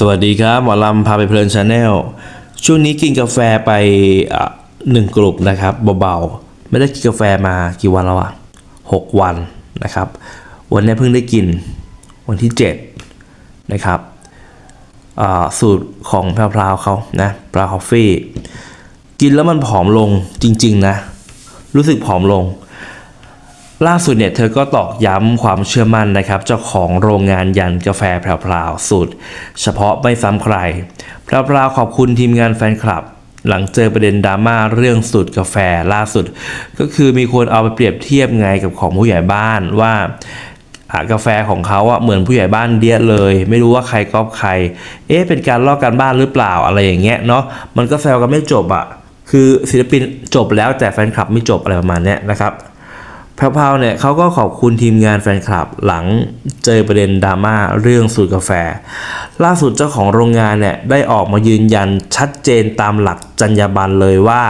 สวัสดีครับ หมอลำพาไปเพลินชาแนลช่วงนี้กินกาแฟไปหนึ่งกลุ่มนะครับเบาๆ ไม่ได้กินกาแฟมากี่วันแล้วอะหกวันนะครับ วันนี้เพิ่งได้กินวันที่เจ็ดนะครับสูตรของพราวๆเขานะปลาคอฟฟี่ กินแล้วมันผอมลงจริงๆนะ รู้สึกผอมลง ล่าสุดเนี่ยเธอก็ตอกย้ำความเชื่อมั่นนะครับเจ้าของโรงงานยันกาแฟแพรวๆสูตร เฉพาะไม่ซ้ำใครแพรวๆขอบคุณทีมงานแฟนคลับ หลังเจอประเด็นดราม่าเรื่องสูตรกาแฟล่าสุด ก็คือมีคนเอาไปเปรียบเทียบไงกับของผู้ใหญ่บ้านว่ากาแฟของเขาอะเหมือนผู้ใหญ่บ้านเดียเลย ไม่รู้ว่าใครก๊อปใคร เอ๊ะเป็นการลอกการบ้านหรือเปล่าอะไรอย่างเงี้ยเนาะมันก็แซวกันไม่จบอะคือศิลปินจบแล้วแต่แฟนคลับไม่จบอะไรประมาณเนี้ยนะครับ แพรวๆเนี่ยเขาก็ขอบคุณทีมงานแฟนคลับหลังเจอประเด็นดราม่าเรื่องสูตรกาแฟ ล่าสุดเจ้าของโรงงานเนี่ยได้ออกมายืนยันชัดเจนตามหลักจรรยาบรรณเลยว่า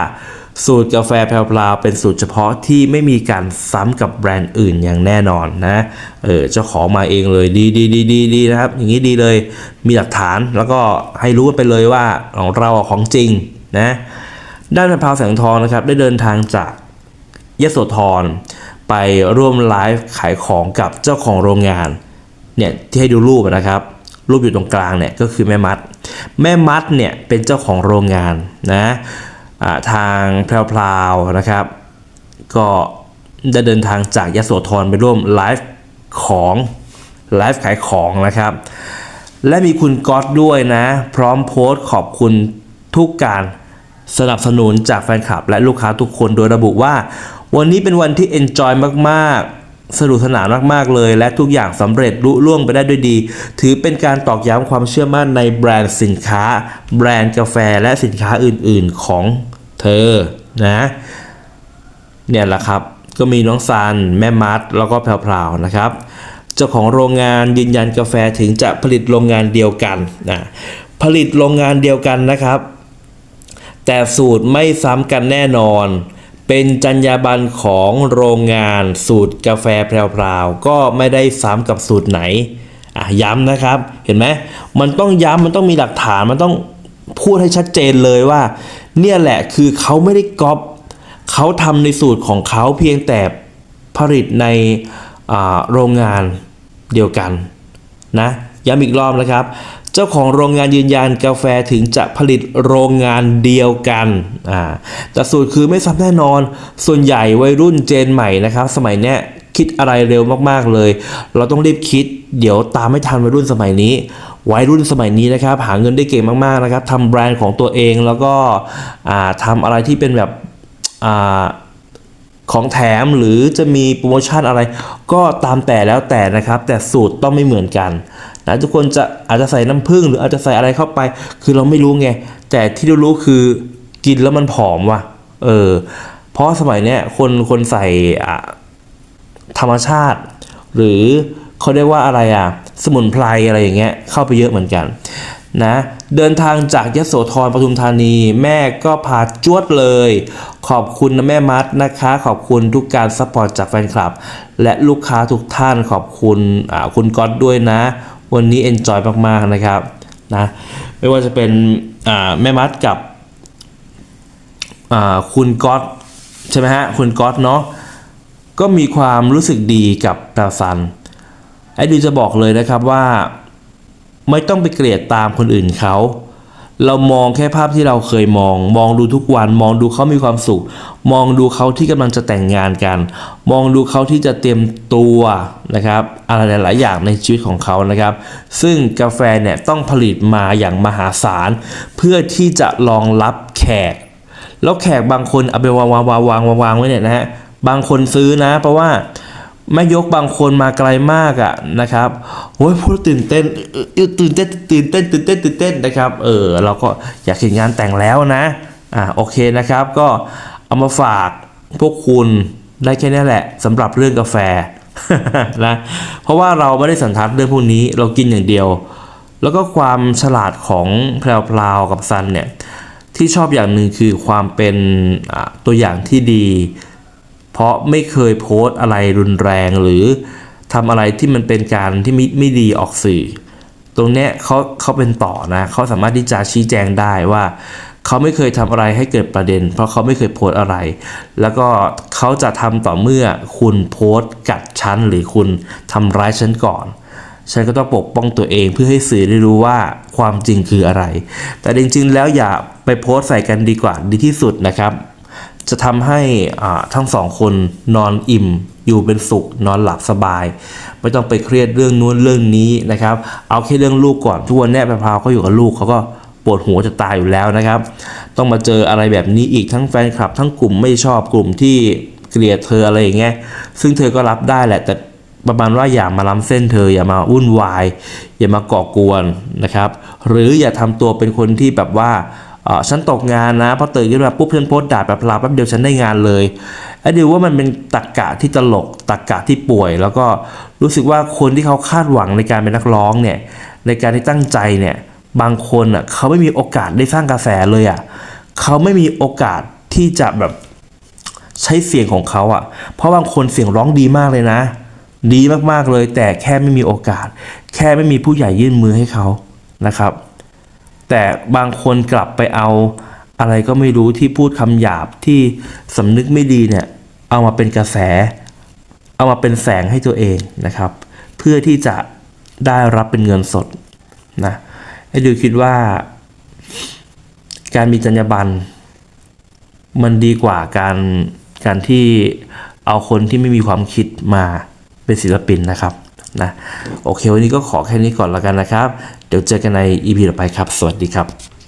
สูตรกาแฟแพรวๆเป็นสูตรเฉพาะที่ไม่มีการซ้ำกับแบรนด์อื่นอย่างแน่นอนนะเออเจ้าของมาเองเลยดีดีดีดีดีนะครับ อย่างนี้ดีเลยมีหลักฐานแล้วก็ให้รู้กันไปเลยว่าของเราของจริงนะด้านแพรวแสงทองนะครับได้เดินทางจากยโสธร ไปร่วมไลฟ์ขายของกับเจ้าของโรงงานเนี่ยที่ให้ดูรูปนะครับรูปอยู่ตรงกลางเนี่ยก็คือแม่มัด แม่มัดเนี่ยเป็นเจ้าของโรงงานนะอ่าทางแพรวๆนะครับ ก็ได้เดินทางจากยะโสธรไปร่วมไลฟ์ของไลฟ์ขายของนะครับ และมีคุณก๊อตด้วยนะ พร้อมโพสต์ขอบคุณทุกการสนับสนุนจากแฟนคลับ และลูกค้าทุกคนโดยระบุว่า วันนี้เป็นวันที่ enjoy มากๆ สนุกสนานมาก ๆ เลย และทุกอย่างสำเร็จลุล่วงไปได้ด้วยดี ถือเป็นการตอกย้ำความเชื่อมั่นในแบรนด์สินค้า แบรนด์กาแฟและสินค้าอื่น ๆ ของเธอนะเนี่ยแหละครับ ก็มีน้องซัน แม่มัด แล้วก็แพรวๆนะครับ เจ้าของโรงงานยืนยันกาแฟถึงจะผลิตโรงงานเดียวกันนะผลิตโรงงานเดียวกันนะครับ แต่สูตรไม่ซ้ำกันแน่นอน เป็นจรรยาบรรณของโรงงานสูตรกาแฟแพรวๆก็ไม่ได้ซ้ำกับสูตรไหนอะย้ำนะครับเห็นไหมมันต้องย้ำมันต้องมีหลักฐานมันต้องพูดให้ชัดเจนเลยว่า เนี่ยแหละคือเขาไม่ได้ก๊อปเขาทำในสูตรของเขาเพียงแต่ผลิตในโรงงานเดียวกันนะย้ำอีกรอบนะครับ เจ้าของโรงงานยืนยันกาแฟถึงจะผลิตโรงงานเดียวกันอ่าแต่สูตรคือไม่ซ้ำแน่นอน ส่วนใหญ่วัยรุ่นเจนใหม่นะครับ สมัยเนี้ยคิดอะไรเร็วมากๆเลย เราต้องรีบคิด เดี๋ยวตามไม่ทันวัยรุ่นสมัยนี้วัยรุ่นสมัยนี้นะครับ หาเงินได้เก่งมากๆนะครับทำแบรนด์ของตัวเองแล้วก็ทำอะไรที่เป็นแบบอของแถมหรือจะมีโปรโมชั่นอะไร ก็ตามแต่แล้วแต่นะครับ แต่สูตรต้องไม่เหมือนกัน นะทุกคนจะอาจจะใส่น้ำผึ้งหรืออาจจะใส่อะไรเข้าไป คือเราไม่รู้ไง แต่ที่เรารู้คือกินแล้วมันผอมว่ะ เออ เพราะสมัยเนี้ยคนคนใส่อะธรรมชาติ หรือเขาเรียกว่าอะไรอะ สมุนไพรอะไรอย่างเงี้ยเข้าไปเยอะเหมือนกันนะเดินทางจากยโสธรปทุมธานี แม่ก็พาจวดเลย ขอบคุณนะแม่มัดนะคะ ขอบคุณทุกการซัพพอร์ตจากแฟนคลับ และลูกค้าทุกท่านขอบคุณคุณก๊อตด้วยนะ วันนี้เอนจอยมากๆนะครับนะไม่ว่าจะเป็นแม่มัดกับคุณก๊อตใช่ไหมฮะคุณก๊อตเนาะก็มีความรู้สึกดีกับดาวซันไอ้ดูจะบอกเลยนะครับว่า ไม่ต้องไปเกลียดตามคนอื่นเขา เรามองแค่ภาพที่เราเคยมอง มองดูทุกวัน มองดูเขามีความสุข มองดูเขาที่กำลังจะแต่งงานกัน มองดูเขาที่จะเตรียมตัวนะครับ อะไรหลาย ๆ อย่างในชีวิตของเขานะครับ ซึ่งกาแฟเนี่ยต้องผลิตมาอย่างมหาศาล เพื่อที่จะรองรับแขก แล้วแขกบางคนเอาไปวางวางวางวางวางไว้เนี่ยนะฮะบางคนซื้อนะ เพราะว่า แม่ยกบางคนมาไกลมากอะนะครับโอ้ยพูดตื่นเต้นเอ่อตื่นเต้นตื่นเต้นตื่นเต้นตื่นเต้นนะครับเออเราก็อยากเห็นงานแต่งแล้วนะอ่าโอเคนะครับ ก็เอามาฝากพวกคุณได้แค่นี้แหละสำหรับเรื่องกาแฟนะเพราะว่าเราไม่ได้สันทัดเรื่องพวกนี้เรากินอย่างเดียว แล้วก็ความฉลาดของแพรวๆกับซันเนี่ยที่ชอบอย่างหนึ่งคือความเป็นตัวอย่างที่ดี เพราะไม่เคยโพสต์อะไรรุนแรงหรือทำอะไรที่มันเป็นการที่ไม่ไม่ดีออกสื่อ ตรงเนี้ยเขาเขาเป็นต่อนะเขาสามารถที่จะชี้แจงได้ว่าเขาไม่เคยทำอะไรให้เกิดประเด็น เพราะเขาไม่เคยโพสต์อะไร แล้วก็เขาจะทำต่อเมื่อคุณโพสต์กัดฉันหรือคุณทำร้ายฉันก่อน ฉันก็ต้องปกป้องตัวเองเพื่อให้สื่อได้รู้ว่าความจริงคืออะไร แต่จริงๆแล้วอย่าไปโพสต์ใส่กันดีกว่าดีที่สุดนะครับ จะทำให้ทั้งสองคนนอนอิ่ม อยู่เป็นสุข นอนหลับสบาย ไม่ต้องไปเครียดเรื่องนู้นเรื่องนี้นะครับ เอาแค่เรื่องลูกก่อนทุกวันเนี้แพรวเขาอยู่กับลูกเขาก็ปวดหัวจะตายอยู่แล้วนะครับ ต้องมาเจออะไรแบบนี้อีกทั้งแฟนคลับ ทั้งกลุ่มไม่ชอบกลุ่มที่เกลียดเธออะไรอย่างเงี้ยซึ่งเธอก็รับได้แหละแต่ประมาณว่าอย่ามาล้ำเส้นเธออย่ามาวุ่นวาย อย่ามาก่อกวนนะครับ หรืออย่าทำตัวเป็นคนที่แบบว่า ออฉันตกงานนะพอตื่นขึ้นมาปุ๊บเพื่อนโพสต์ด่าแบบลาแป๊บเดียวฉันได้งานเลยไอ้ดิวว่ามันเป็นตรกกะที่ตลกตรกกะที่ป่วย แล้วก็รู้สึกว่าคนที่เขาคาดหวังในการเป็นนักร้องเนี่ยในการที่ตั้งใจเนี่ยบางคนอะเขาไม่มีโอกาสได้สร้างกระแสเลยอะเขาไม่มีโอกาสที่จะแบบใช้เสียงของเขาอะ เพราะบางคนเสียงร้องดีมากเลยนะ ดีมากๆเลย แต่แค่ไม่มีโอกาส แค่ไม่มีผู้ใหญ่ยื่นมือให้เขานะครับ แต่บางคนกลับไปเอาอะไรก็ไม่รู้ที่พูดคำหยาบที่สำนึกไม่ดีเนี่ย เอามาเป็นกระแส เอามาเป็นแสงให้ตัวเองนะครับ เพื่อที่จะได้รับเป็นเงินสดนะให้ดูคิดว่า การมีจรรยาบรรณมันดีกว่าการการที่เอาคนที่ไม่มีความคิดมาเป็นศิลปินนะครับ นะโอเควันนี้ก็ขอแค่นี้ก่อนแล้วกันนะครับ เดี๋ยวเจอกันใน EP ต่อไปครับ สวัสดีครับ